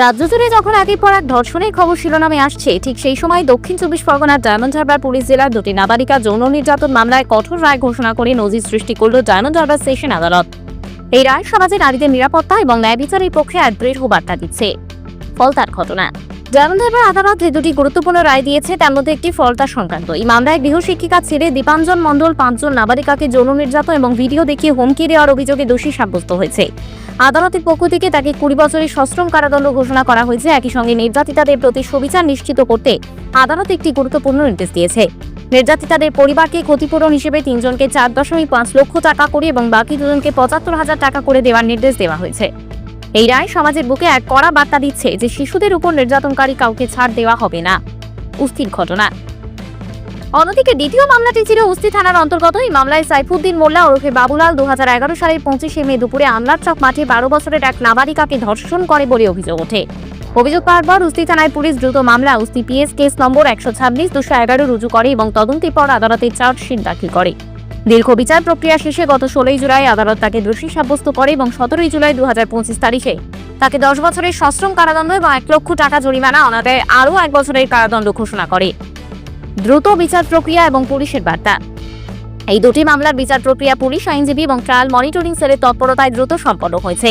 রাজ্য জুড়ে যখন একের পর এক ধর্ষণের খবর শিরোনামে আসছে, ঠিক সেই সময় দক্ষিণ চব্বিশ পরগনার ডায়মন্ড হারবার পুলিশ জেলার দুটি নাবালিকা যৌন নির্যাতন মামলায় কঠোর রায় ঘোষণা করে নজির সৃষ্টি করল ডায়মন্ড হারবার সেশন আদালত। এই রায় সমাজে নারীদের নিরাপত্তা এবং ন্যায় বিচারের পক্ষে এক দৃঢ় বার্তা দিচ্ছে। ফলতার ঘটনা। হারবার আদালত যে দুটি গুরুত্বপূর্ণ রায় দিয়েছে, তার মধ্যে একটি ফলতা সংক্রান্ত। এই মামলায় গৃহশিক্ষিকা ছেড়ে দীপাঞ্জন মণ্ডল পাঁচজন নাবালিকাকে যৌন নির্যাতন এবং ভিডিও দেখিয়ে হুমকি দেওয়ার অভিযোগে দোষী সাব্যস্ত হয়েছে। আদালতের পক্ষ থেকে তাকে কুড়ি বছরের সশ্রম কারাদণ্ড ঘোষণা করা হয়েছে। একই সঙ্গে নির্যাতিতাদের প্রতি সুবিচার নিশ্চিত করতে আদালত একটি গুরুত্বপূর্ণ নির্দেশ দিয়েছে। নির্যাতিতাদের পরিবারকে ক্ষতিপূরণ হিসেবে তিনজনকে চার দশমিক পাঁচ লক্ষ টাকা করে এবং বাকি দুজনকে পঁচাত্তর হাজার টাকা করে দেওয়ার নির্দেশ দেওয়া হয়েছে। এই রায় সমাজের বুকে এক কড়া বার্তা দিচ্ছে যে শিশুদের উপর নির্যাতনকারী কাউকে ছাড় দেওয়া হবে না। অস্থির ঘটনা। অন্যদিকে দ্বিতীয় মামলাটি ছিল উস্তি থানার অন্তর্গত। এই মামলায় সাইফুদ্দিন মোল্লা ওরফে বাবুলাল দু হাজার এগারো সালের পঁচিশে মে দুপুরে আমলার চক মাঠে বারো বছরের এক নাবালিকাকে ধর্ষণ করে বলে অভিযোগ ওঠে। অভিযোগ পাওয়ার পর উস্তি থানায় পুলিশ দ্রুত মামলা, উস্তি পিএস কেস নম্বর একশো ছাব্বিশ, দুশো এগারো, রুজু করে এবং তদন্তের পর আদালতে চার্জশিট দাখিল করে। দীর্ঘ বিচার প্রক্রিয়া শেষে গত ষোলোই জুলাই আদালত তাকে দোষী সাব্যস্ত করে এবং সতেরোই জুলাই দু হাজার পঁচিশ তারিখে তাকে দশ বছরের সশ্রম কারাদণ্ড এবং এক লক্ষ টাকা জরিমানা অনাদায়ে আরও এক বছরের কারাদণ্ড ঘোষণা করে। দ্রুত বিচার প্রক্রিয়া এবং পুলিশের বার্তা। এই দুটি মামলার বিচার প্রক্রিয়া পুলিশ, আইনজীবী এবং ট্রায়াল মনিটরিং সেলের তৎপরতায় দ্রুত সম্পন্ন হয়েছে,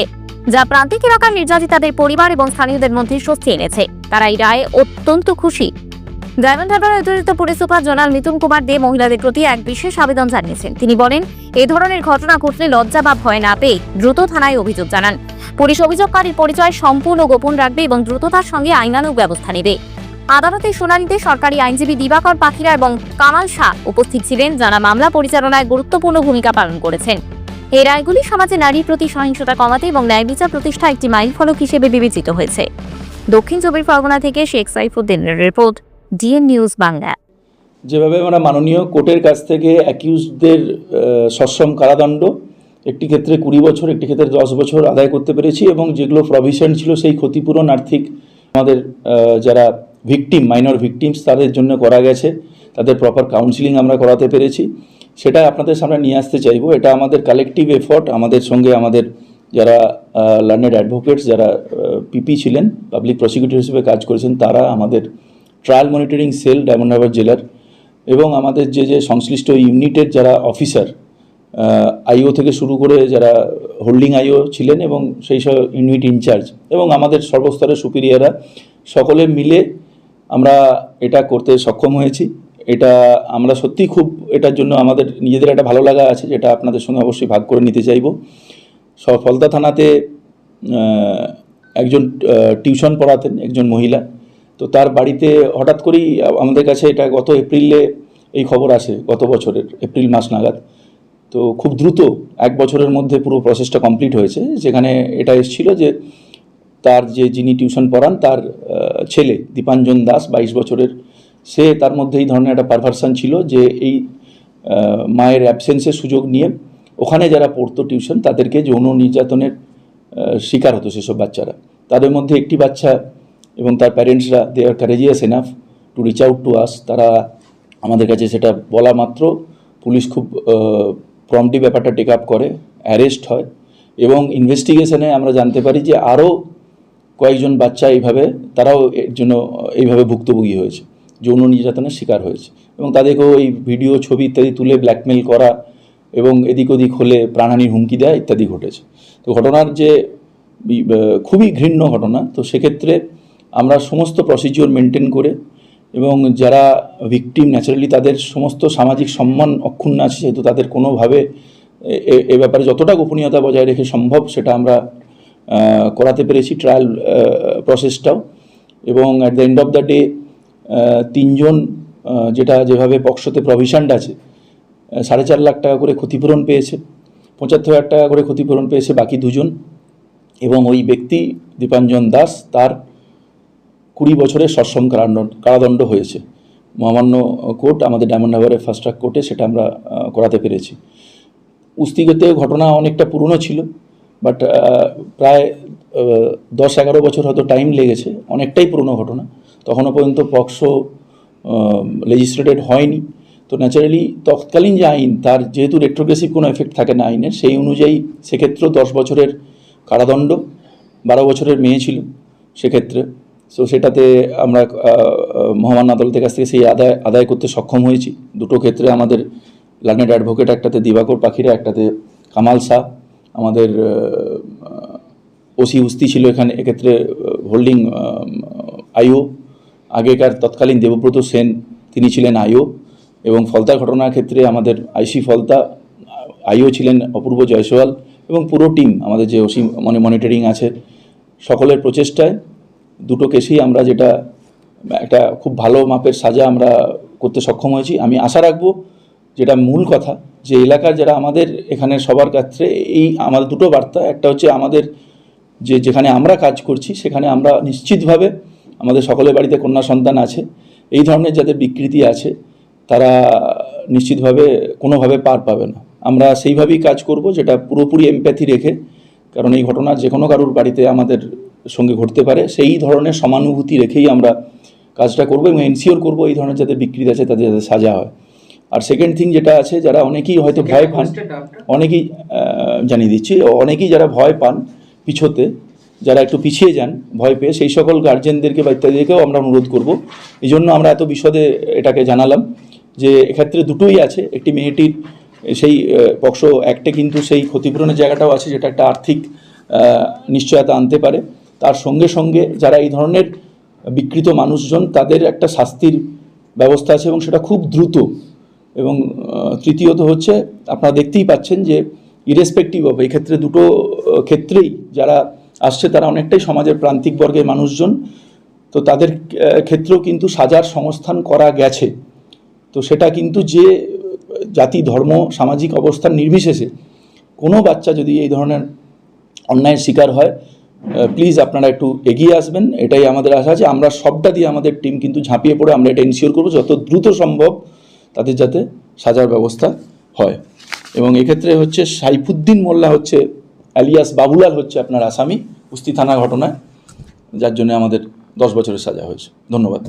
যা প্রান্তিক এলাকার নির্যাতিতাদের পরিবার এবং স্থানীয়দের মধ্যে স্বস্তি এনেছে। তারা এই রায়ে অত্যন্ত খুশি। ডায়মন্ড হারবার অতিরিক্ত পুলিশ সুপার জনাল মিথুন কুমার দে মহিলাদের প্রতি এক বিশেষ আবেদন জানিয়েছেন। তিনি বলেন, এ ধরনের ঘটনা ঘটলে লজ্জা বা ভয় না পেয়ে দ্রুত থানায় অভিযোগ জানান। পুলিশ অভিযোগকারীর পরিচয় সম্পূর্ণ গোপন রাখবে এবং দ্রুততার সঙ্গে আইনানুগ ব্যবস্থা নেবে। আদালতের শুনানিতে সরকারি আইনজীবী দিবাকর পাখিরা এবং কামাল শাহ উপস্থিত ছিলেন, যারা মামলা পরিচালনায় গুরুত্বপূর্ণ ভূমিকা পালন করেছেন। এই রায়গুলি সমাজে নারীর প্রতি সহিংসতা কমাতে এবং ন্যায় বিচার প্রতিষ্ঠা একটি মাইলফলক হিসেবে বিবেচিত হয়েছে। দক্ষিণ চব্বিশ পরগনা থেকে শেখ সাইফুদ্দিনের রিপোর্ট। DN news Bangla. যেভাবে আমরা মাননীয় কোর্টের কাছ থেকে অ্যাকিউজদের সশ্রম কারাদণ্ড, একটি ক্ষেত্রে কুড়ি বছর, একটি ক্ষেত্রে দশ বছর আদায় করতে পেরেছি এবং যেগুলো প্রভিশন ছিল সেই ক্ষতিপূরণ আর্থিক আমাদের যারা ভিকটিম, মাইনর ভিকটিমস, তাদের জন্য করা গেছে। তাদের প্রপার কাউন্সিলিং আমরা করাতে পেরেছি। সেটা আপনাদের সামনে নিয়ে আসতে চাইব। এটা আমাদের কালেকটিভ এফর্ট আমাদের সঙ্গে আমাদের যারা লার্নেড অ্যাডভোকেটস যারা পিপি ছিলেন পাবলিক প্রসিকিউটর হিসেবে কাজ করেছেন, তারা আমাদের trial monitoring cell Diamond Harbour জেলার এবং আমাদের যে যে সংশ্লিষ্ট ইউনিটের যারা অফিসার আইও থেকে শুরু করে যারা হোল্ডিং আইও ছিলেন এবং সেই সব ইউনিট ইনচার্জ এবং আমাদের সর্বস্তরের সুপিরিয়াররা সকলে মিলে আমরা এটা করতে সক্ষম হয়েছি। এটা আমরা সত্যি খুব, এটার জন্য আমাদের নিজেদের একটা ভালো লাগা আছে যেটা আপনাদের সঙ্গে অবশ্যই ভাগ করে নিতে চাইব। স- ফলতা থানাতে একজন টিউশন পড়াতেন একজন মহিলা। তো তার বাড়িতে হঠাৎ করেই আমাদের কাছে এটা গত এপ্রিলে এই খবর আসে, গত বছরের এপ্রিল মাস নাগাদ। তো খুব দ্রুত এক বছরের মধ্যে পুরো প্রসেসটা কমপ্লিট হয়েছে, যেখানে এটা এসেছিল যে তার যে যিনি টিউশন পড়ান, তার ছেলে দীপাঞ্জন দাস, বাইশ বছরের, সে তার মধ্যে এই ধরনের একটা পারভার্সন ছিল যে এই মায়ের অ্যাবসেন্সের সুযোগ নিয়ে ওখানে যারা পড়তো টিউশন তাদেরকে যৌন নির্যাতনের শিকার হতো সেসব বাচ্চারা। তাদের মধ্যে একটি বাচ্চা এবং তার প্যারেন্টসরা they are courageous enough to reach out to us তারা আমাদের কাছে সেটা বলা মাত্র, পুলিশ খুব প্রম্পটি ব্যাপারটা টেক আপ করে অ্যারেস্ট হয় এবং ইনভেস্টিগেশনে আমরা জানতে পারি যে আরও কয়েকজন বাচ্চা এইভাবে, তারাও এর জন্য, এইভাবে ভুক্তভোগী হয়েছে, যৌন নির্যাতনের শিকার হয়েছে এবং তাদেরকেও এই ভিডিও ছবি ইত্যাদি তুলে ব্ল্যাকমেল করা এবং এদিক ওদিক হলে প্রাণহানির হুমকি দেওয়া ইত্যাদি ঘটেছে। তো ঘটনার যে খুবই ঘৃণ্য ঘটনা, তো সেক্ষেত্রে আমরা সমস্ত প্রসিজিওর মেনটেন করে এবং যারা ভিকটিম ন্যাচারালি তাদের সমস্ত সামাজিক সম্মান অক্ষুণ্ণ আছে, সেহেতু তাদের কোনোভাবে এ- ব্যাপারে যতটা গোপনীয়তা বজায় রেখে সম্ভব সেটা আমরা করাতে পেরেছি ট্রায়াল প্রসেসটাও এবং at the end of the day তিনজন যেটা যেভাবে পক্ষতে প্রভিশনড আছে সাড়ে চার লাখ টাকা করে ক্ষতিপূরণ পেয়েছে, পঁচাত্তর হাজার টাকা করে ক্ষতিপূরণ পেয়েছে বাকি দুজন। এবং ওই ব্যক্তি দীপাঞ্জন দাস, তার কুড়ি বছরের সশ্রম কারাদণ্ড কারাদণ্ড হয়েছে। মহামান্য কোর্ট আমাদের ডায়মন্ড হারবারের ফার্স্ট ট্রাক কোর্টে সেটা আমরা করাতে পেরেছি। উস্তিগতে ঘটনা অনেকটা পুরনো ছিল, বাট প্রায় দশ এগারো বছর হয়তো টাইম লেগেছে, অনেকটাই পুরনো ঘটনা। তখনও পর্যন্ত পক্সো লেজিস্ট্রেটেড হয়নি। তো ন্যাচারালি তৎকালীন যে আইন, তার যেহেতু রেট্রোগ্রেসিভ কোনো এফেক্ট থাকে না আইনের, সেই অনুযায়ী সেক্ষেত্রেও দশ বছরের কারাদণ্ড, বারো বছরের মেয়ে ছিল সেক্ষেত্রে। সো সেটাতে আমরা মহামান্য আদালতের কাছ থেকে সেই আদায় আদায় করতে সক্ষম হয়েছি। দুটো ক্ষেত্রে আমাদের লার্নেড অ্যাডভোকেট একটাতে দিবাকর পাখিরা, একটাতে কামাল শাহ। আমাদের ওসি উস্তি ছিল এখানে, এক্ষেত্রে হোল্ডিং আইও। আগেকার তৎকালীন দেবব্রত সেন, তিনি ছিলেন আইও। এবং ফলতা ঘটনার ক্ষেত্রে আমাদের আইসি ফলতা, আইও ছিলেন অপূর্ব জয়সওয়াল। এবং পুরো টিম, আমাদের যে ওসি মানে মনিটরিং আছে, সকলের প্রচেষ্টায় দুটো কেসেই আমরা যেটা, একটা খুব ভালো মাপের সাজা আমরা করতে সক্ষম হয়েছি। আমি আশা রাখব যেটা মূল কথা, যে এলাকার যারা আমাদের এখানে সবার কাছে এই আমাদের দুটো বার্তা, একটা হচ্ছে আমাদের যে যেখানে আমরা কাজ করছি, সেখানে আমরা নিশ্চিতভাবে আমাদের সকলের বাড়িতে কন্যা সন্তান আছে। এই ধরনের যাদের বিকৃতি আছে, তারা নিশ্চিতভাবে কোনোভাবে পার পাবে না। আমরা সেইভাবেই কাজ করব, যেটা পুরোপুরি এমপ্যাথি রেখে, কারণ এই ঘটনা যে কোনো কারুর বাড়িতে আমাদের সঙ্গে ঘটতে পারে সেই ধরনের সমানুভূতি রেখেই আমরা কাজটা করব এবং এনসিওর করব এই ধরনের যাদের বিকৃতি আছে তাদের যাতে সাজা হয়। আর সেকেন্ড থিং যেটা আছে যারা অনেকেই হয়তো ভয় পান অনেকেই জানিয়ে দিচ্ছি অনেকেই যারা ভয় পান পিছোতে যারা একটু পিছিয়ে যান ভয় পেয়ে সেই সকল গার্জেনদেরকে বা ইত্যাদিকেও আমরা অনুরোধ করব। এই জন্য আমরা এত বিশদে এটাকে জানালাম যে এক্ষেত্রে দুটোই আছে একটি মেয়েটির সেই পক্ষ অ্যাক্টে কিন্তু সেই ক্ষতিপূরণের জায়গাটাও আছে যেটা একটা আর্থিক নিশ্চয়তা আনতে পারে। তার সঙ্গে সঙ্গে যারা এই ধরনের বিকৃত মানুষজন, তাদের একটা শাস্তির ব্যবস্থা আছে এবং সেটা খুব দ্রুত। এবং তৃতীয়ত হচ্ছে, আপনারা দেখতেই পাচ্ছেন যে ইরেসপেক্টিভ অফ এই ক্ষেত্রে দুটো ক্ষেত্রেই যারা আসছে, তারা অনেকটাই সমাজের প্রান্তিক বর্গের মানুষজন। তো তাদের ক্ষেত্রেও কিন্তু সাজার সংস্থান করা গেছে। তো সেটা কিন্তু যে জাতি, ধর্ম, সামাজিক অবস্থান নির্বিশেষে কোনো বাচ্চা যদি এই ধরনের অন্যায়ের শিকার হয় প্লিজ আপনারা একটু এগিয়ে আসবেন, এটাই আমাদের আশা আছে। আমরা সবটা দিয়ে আমাদের টিম কিন্তু ঝাঁপিয়ে পড়ে, আমরা এটা ইনশিওর করব যত দ্রুত সম্ভব তাদের যাতে সাজার ব্যবস্থা হয়। এবং এক্ষেত্রে হচ্ছে সাইফুদ্দিন মোল্লা হচ্ছে অ্যালিয়াস বাবুলাল হচ্ছে আপনার আসামি, কুস্তি থানা ঘটনায়, যার জন্য আমাদের দশ বছরের সাজা হয়েছে। ধন্যবাদ।